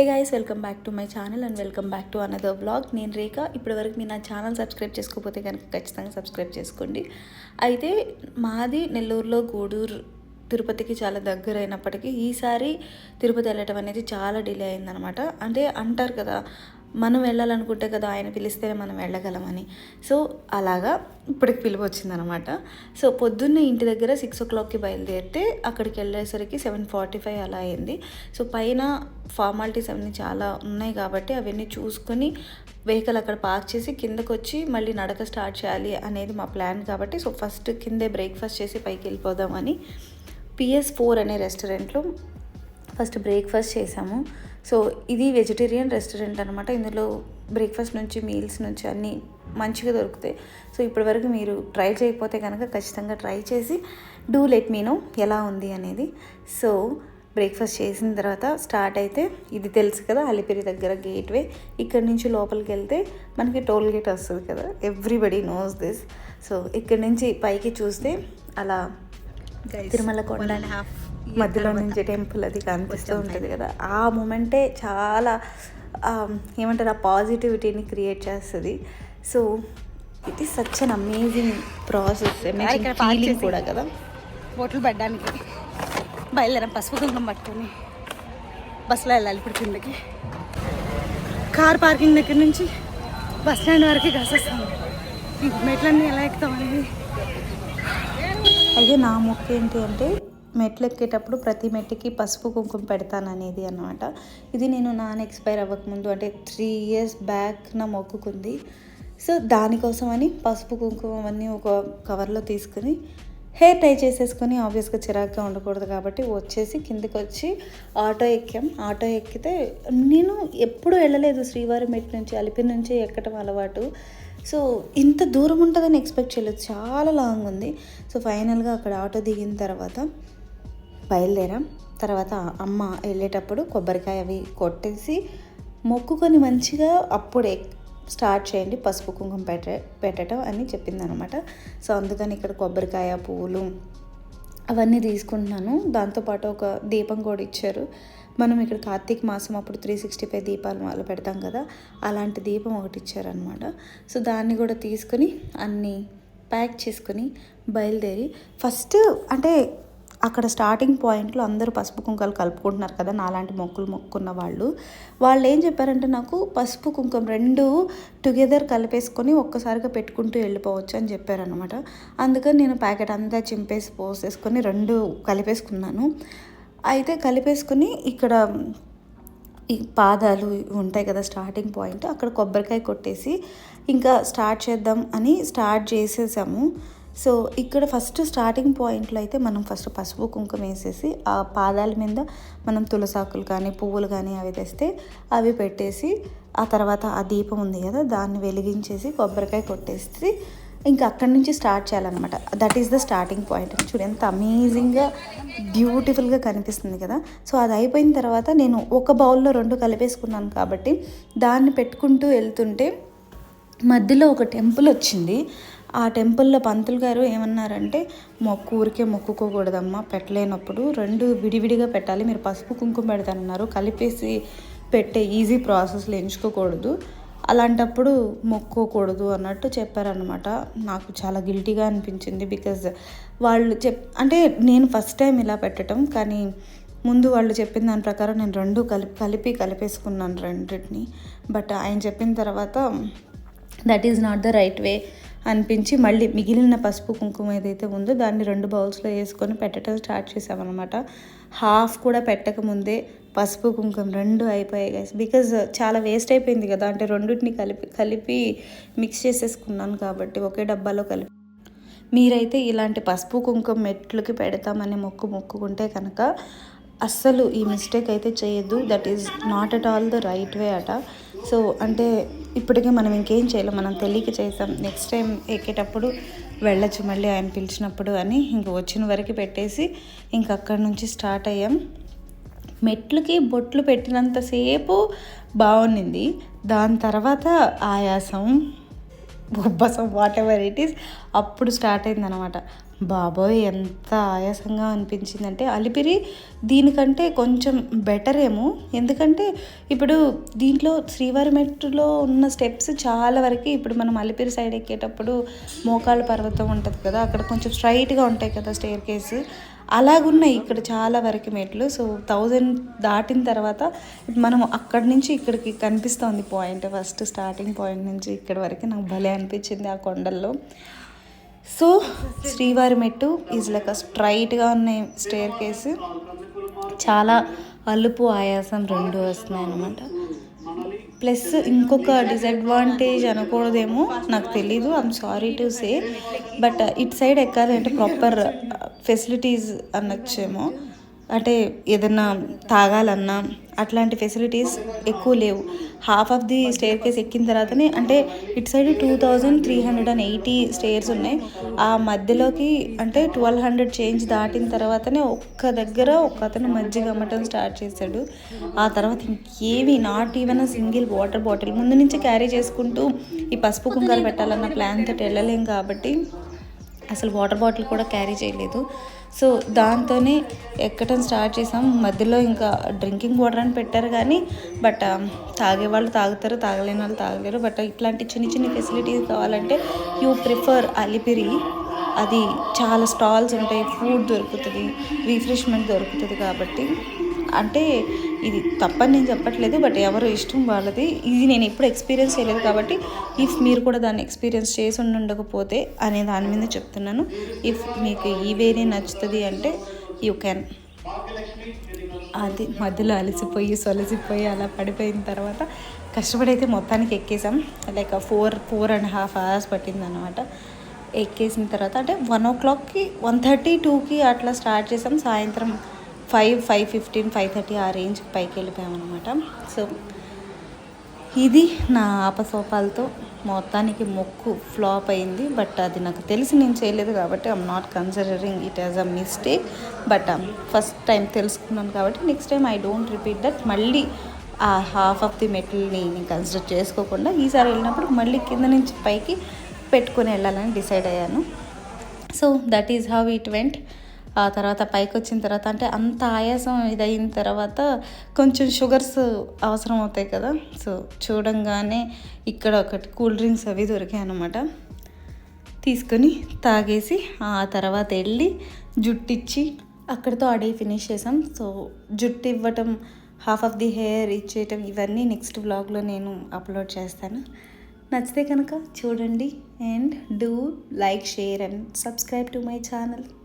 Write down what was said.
Hey guys welcome back to my channel and welcome back to another vlog నేను రేఖ ఇప్పటివరకు మీరు నా channel subscribe చేసుకోకపోతే కనుక ఖచ్చితంగా సబ్స్క్రైబ్ చేసుకోండి. అయితే మాది నెల్లూరులో గూడూరు తిరుపతికి చాలా దగ్గర అయినప్పటికీ ఈసారి తిరుపతి వెళ్ళటం అనేది చాలా డిలే అయిందనమాట అంటే అంటారు కదా మనం వెళ్ళాలనుకుంటే కదా ఆయన పిలిస్తేనే మనం వెళ్ళగలమని. సో అలాగా ఇప్పటికి పిలుపు వచ్చిందనమాట సో పొద్దున్నే ఇంటి దగ్గర సిక్స్ ఓ క్లాక్కి బయలుదేరితే అక్కడికి వెళ్ళేసరికి సెవెన్ ఫార్టీ ఫైవ్ అలా అయింది. సో పైన ఫార్మాలిటీస్ అవన్నీ చాలా ఉన్నాయి కాబట్టి అవన్నీ చూసుకొని వెహికల్ అక్కడ పార్క్ చేసి కిందకు వచ్చి మళ్ళీ నడక స్టార్ట్ చేయాలి అనేది మా ప్లాన్ కాబట్టి సో ఫస్ట్ కిందే బ్రేక్ఫాస్ట్ చేసి పైకి వెళ్ళిపోదామని పిఎస్ ఫోర్ అనే రెస్టారెంట్లో ఫస్ట్ బ్రేక్ఫాస్ట్ చేసాము. సో ఇది వెజిటేరియన్ రెస్టారెంట్ అనమాట ఇందులో బ్రేక్ఫాస్ట్ నుంచి మీల్స్ నుంచి అన్నీ మంచిగా దొరుకుతాయి. సో ఇప్పటివరకు మీరు ట్రై చేయకపోతే కనుక ఖచ్చితంగా ట్రై చేసి డూ లెట్ మీ నో ఎలా ఉంది అనేది. సో బ్రేక్ఫాస్ట్ చేసిన తర్వాత స్టార్ట్ అయితే ఇది తెలుసు కదా అలిపిరి దగ్గర గేట్వే ఇక్కడ నుంచి లోపలికి వెళ్తే మనకి టోల్ గేట్ వస్తుంది కదా. ఎవ్రీబడి నోస్ దిస్ సో ఇక్కడ నుంచి పైకి చూస్తే అలా తిరుమల కొండ మధ్యలో నుంచి టెంపుల్ అది కనిపిస్తూ ఉంటుంది కదా. ఆ మూమెంటే చాలా ఏమంటారు ఆ పాజిటివిటీని క్రియేట్ చేస్తుంది. So it is such an amazing process feeling. కూడా కదా. బోట్లు పడ్డానికి బయలుదేరాం పసుపు కుంకుమ పట్టుకొని బస్సులో వెళ్ళాలి ఇప్పుడు కిందకి. కార్ పార్కింగ్ దగ్గర నుంచి బస్ స్టాండ్ వరకు కాసేస్తాం. ఇంక మెట్లన్నీ ఎలా ఎక్కుతాం అనేది. అయితే నా మొక్క ఏంటి అంటే మెట్లు ఎక్కేటప్పుడు ప్రతి మెట్టుకి పసుపు కుంకుమ పెడతాననేది అనమాట ఇది నేను నాన్ ఎక్స్పైర్ అవ్వకముందు అంటే త్రీ ఇయర్స్ బ్యాక్ నా మొక్కుకుంది. సో దానికోసం అని పసుపు కుంకుమ అవన్నీ ఒక కవర్లో తీసుకుని హెయిర్ టై చేసేసుకొని ఆబ్వియస్గా చిరాగ్గా ఉండకూడదు కాబట్టి వచ్చేసి కిందకి వచ్చి ఆటో ఎక్కాం. ఆటో ఎక్కితే నేను ఎప్పుడు వెళ్ళలేదు శ్రీవారి మెట్ నుంచి అలిపిరి నుంచి ఎక్కడం అలవాటు. సో ఇంత దూరం ఉంటుందని ఎక్స్పెక్ట్ చేయలేదు. చాలా లాంగ్ ఉంది సో ఫైనల్గా అక్కడ ఆటో దిగిన తర్వాత బయలుదేరాం. తర్వాత అమ్మ వెళ్ళేటప్పుడు కొబ్బరికాయ అవి కొట్టేసి మొక్కుకొని మంచిగా అప్పుడే స్టార్ట్ చేయండి పసుపు కుంకుమ పెట్ట పెట్టడం అని చెప్పింది అనమాట సో అందుకని ఇక్కడ కొబ్బరికాయ పువ్వులు అవన్నీ తీసుకుంటున్నాను. దాంతోపాటు ఒక దీపం కూడా ఇచ్చారు. మనం ఇక్కడ కార్తీక మాసం అప్పుడు త్రీ సిక్స్టీ ఫైవ్ దీపాలు మొదలు పెడతాం కదా అలాంటి దీపం ఒకటి ఇచ్చారనమాట. సో దాన్ని కూడా తీసుకొని అన్నీ ప్యాక్ చేసుకొని బయలుదేరి ఫస్ట్ అంటే అక్కడ స్టార్టింగ్ పాయింట్లో అందరూ పసుపు కుంకాలు కలుపుకుంటున్నారు కదా నాలాంటి మొక్కులు మొక్కున్న వాళ్ళు. వాళ్ళు ఏం చెప్పారంటే నాకు పసుపు కుంకుమ రెండు టుగెదర్ కలిపేసుకొని ఒక్కసారిగా పెట్టుకుంటూ వెళ్ళిపోవచ్చు అని చెప్పారనమాట అందుకని నేను ప్యాకెట్ అంతా చింపేసి పోసేసుకొని రెండు కలిపేసుకున్నాను. అయితే కలిపేసుకుని ఇక్కడ ఈ పాదాలు ఉంటాయి కదా స్టార్టింగ్ పాయింట్ అక్కడ కొబ్బరికాయ కొట్టేసి ఇంకా స్టార్ట్ చేద్దాం అని స్టార్ట్ చేసేసాము. సో ఇక్కడ ఫస్ట్ స్టార్టింగ్ పాయింట్లో అయితే మనం ఫస్ట్ పసుపు కుంకుమ వేసేసి ఆ పాదాల మీద మనం తులసాకులు కానీ పువ్వులు కానీ అవి తెస్తే అవి పెట్టేసి ఆ తర్వాత ఆ దీపం ఉంది కదా దాన్ని వెలిగించేసి కొబ్బరికాయ కొట్టేసి ఇంకా అక్కడి నుంచి స్టార్ట్ చేయాలన్నమాట. That is the starting point చూడు ఎంత అమేజింగ్గా బ్యూటిఫుల్గా కనిపిస్తుంది కదా. సో అది అయిపోయిన తర్వాత నేను ఒక బౌల్లో రెండు కలిపేసుకున్నాను కాబట్టి దాన్ని పెట్టుకుంటూ వెళ్తుంటే మధ్యలో ఒక టెంపుల్ వచ్చింది. ఆ టెంపుల్లో పంతులు గారు ఏమన్నారంటే మొక్కు ఊరికే మొక్కుకోకూడదమ్మా పెట్టలేనప్పుడు రెండు విడివిడిగా పెట్టాలి. మీరు పసుపు కుంకుమ పెడతానన్నారు. కలిపేసి పెట్టే ఈజీ ప్రాసెస్లు ఎంచుకోకూడదు. అలాంటప్పుడు మొక్కోకూడదు అన్నట్టు చెప్పారనమాట నాకు చాలా గిల్టీగా అనిపించింది బికాజ్ వాళ్ళు చెప్ అంటే నేను ఫస్ట్ టైం ఇలా పెట్టడం కానీ ముందు వాళ్ళు చెప్పిన దాని ప్రకారం నేను రెండు కలిపి కలిపి కలిపేసుకున్నాను రెండింటిని. బట్ ఆయన చెప్పిన తర్వాత that is not the right way. అనిపించి మళ్ళీ మిగిలిన పసుపు కుంకుమ ఏదైతే ఉందో దాన్ని రెండు బౌల్స్లో వేసుకొని పెట్టడం స్టార్ట్ చేసామన్నమాట. హాఫ్ కూడా పెట్టకముందే పసుపు కుంకుమ రెండు అయిపోయాయి గైస్ బికాజ్ చాలా వేస్ట్ అయిపోయింది కదా అంటే రెండింటిని కలిపి కలిపి మిక్స్ చేసేసుకున్నాను కాబట్టి ఒకే డబ్బాలో కలిపి. మీరైతే ఇలాంటి పసుపు కుంకుమ మెట్లకి పెడతామని మొక్కు మొక్కుకుంటే కనుక అస్సలు ఈ మిస్టేక్ అయితే చేయొద్దు. That is not at all the right way అట. సో అంటే ఇప్పటికీ మనం ఇంకేం చేయలేం మనం తెలియక చేసాం నెక్స్ట్ టైం ఎక్కేటప్పుడు వెళ్ళచ్చు మళ్ళీ ఆయన పిలిచినప్పుడు అని ఇంక వచ్చిన వరకు పెట్టేసి ఇంక అక్కడి నుంచి స్టార్ట్ అయ్యాం. మెట్లుకి బొట్లు పెట్టినంతసేపు బాగుండింది. దాని తర్వాత ఆయాసం ఉబ్బసం వాట్ ఎవర్ ఇట్ ఈస్ అప్పుడు స్టార్ట్ అయిందనమాట. బాబోయ్ ఎంత ఆయాసంగా అనిపించిందంటే అలిపిరి దీనికంటే కొంచెం బెటర్ ఏమో. ఎందుకంటే ఇప్పుడు దీంట్లో శ్రీవారి మెట్టులో ఉన్న స్టెప్స్ చాలా వరకు ఇప్పుడు మనం అలిపిరి సైడ్ ఎక్కేటప్పుడు మోకాళ్ళ పర్వతం ఉంటుంది కదా అక్కడ కొంచెం స్ట్రైట్గా ఉంటాయి కదా స్టేర్ కేసు అలాగున్నాయి ఇక్కడ చాలా వరకు మెట్లు. సో థౌజండ్ దాటిన తర్వాత మనం అక్కడి నుంచి ఇక్కడికి కనిపిస్తోంది పాయింట్ ఫస్ట్ స్టార్టింగ్ పాయింట్ నుంచి ఇక్కడ వరకు నాకు భలే అనిపించింది ఆ కొండల్లో. సో శ్రీవారి మెట్టు ఈజ్ లైక్ స్ట్రైట్గా ఉన్నాయి స్టేర్ కేసు. చాలా అలుపు ఆయాసం రెండు వస్తున్నాయి అనమాట ప్లస్ ఇంకొక డిసడ్వాంటేజ్ అనకూడదేమో నాకు తెలీదు I'm sorry to say but it side ఎక్కాలంటే ప్రాపర్ ఫెసిలిటీస్ అనొచ్చేమో. అంటే ఏదన్నా తాగాలన్నా అట్లాంటి ఫెసిలిటీస్ ఎక్కువ లేవు. Half of the staircase ఎక్కిన తర్వాతనే అంటే ఇటు side two thousand three hundred and eighty stairs ఉన్నాయి. ఆ మధ్యలోకి అంటే ట్వెల్వ్ హండ్రెడ్ చేంజ్ దాటిన తర్వాతనే ఒక్క దగ్గర ఒక అతను మజ్జిగ అమ్మటం స్టార్ట్ చేశాడు. ఆ తర్వాత ఇంకేవి not even single water bottle ముందు నుంచి క్యారీ చేసుకుంటూ ఈ పసుపు కుంకాలు పెట్టాలన్న ప్లాన్ తోటి వెళ్ళలేం కాబట్టి అసలు వాటర్ బాటిల్ కూడా క్యారీ చేయలేదు. సో దాంతోనే ఎక్కడం స్టార్ట్ చేసాం. మధ్యలో ఇంకా డ్రింకింగ్ వాటర్ అని పెట్టారు కానీ బట్ తాగే వాళ్ళు తాగుతారు తాగలేని వాళ్ళు తాగలేరు. బట్ ఇట్లాంటి చిన్న చిన్న ఫెసిలిటీస్ కావాలంటే యూ ప్రిఫర్ అలిపిరి. అది చాలా స్టాల్స్ ఉంటాయి ఫుడ్ దొరుకుతుంది రిఫ్రెష్మెంట్ దొరుకుతుంది కాబట్టి. అంటే ఇది తప్పని నేను చెప్పట్లేదు బట్ ఎవరు ఇష్టం వాళ్ళది. ఇది నేను ఎప్పుడు ఎక్స్పీరియన్స్ చేయలేదు కాబట్టి ఇఫ్ మీరు కూడా దాన్ని ఎక్స్పీరియన్స్ చేసి ఉండకపోతే అనే దాని మీద చెప్తున్నాను. ఇఫ్ మీకు ఈ వేరే నచ్చుతుంది అంటే యూ క్యాన్ అది మధ్యలో అలసిపోయి సొలసిపోయి అలా పడిపోయిన తర్వాత కష్టపడైతే మొత్తానికి ఎక్కేసాం. Like four four and half hours పట్టింది అనమాట ఎక్కేసిన తర్వాత అంటే వన్ ఓ క్లాక్కి వన్ థర్టీ టూకి అట్లా స్టార్ట్ చేసాం. సాయంత్రం five five fifteen five thirty ఆ రేంజ్కి పైకి వెళ్ళిపోయాం అనమాట సో ఇది నా ఆపసోపాలతో మొత్తానికి మొక్కు ఫ్లాప్ అయింది. బట్ అది నాకు తెలిసి నేను చేయలేదు కాబట్టి I'm not considering it as a mistake but um, first time తెలుసుకున్నాను కాబట్టి next time I don't repeat that మళ్ళీ ఆ హాఫ్ ఆఫ్ ది మెటల్ని నేను కన్సిడర్ చేసుకోకుండా ఈసారి వెళ్ళినప్పుడు మళ్ళీ కింద నుంచి పైకి పెట్టుకొని వెళ్ళాలని డిసైడ్ అయ్యాను. So that is how it went ఆ తర్వాత పైకి వచ్చిన తర్వాత అంటే అంత ఆయాసం ఇదయిన తర్వాత కొంచెం షుగర్స్ అవసరం అవుతాయి కదా. సో చూడంగానే ఇక్కడ ఒకటి కూల్ డ్రింక్స్ అవి దొరికాయి అనమాట తీసుకొని తాగేసి ఆ తర్వాత వెళ్ళి జుట్టు ఇచ్చి అక్కడితో ఆ డే ఫినిష్ చేసాం సో జుట్టు ఇవ్వటం హాఫ్ ఆఫ్ ది హెయిర్ ఇచ్చేయటం ఇవన్నీ నెక్స్ట్ వ్లాగ్లో నేను అప్లోడ్ చేస్తాను. నచ్చితే కనుక చూడండి and do like share and subscribe to my channel.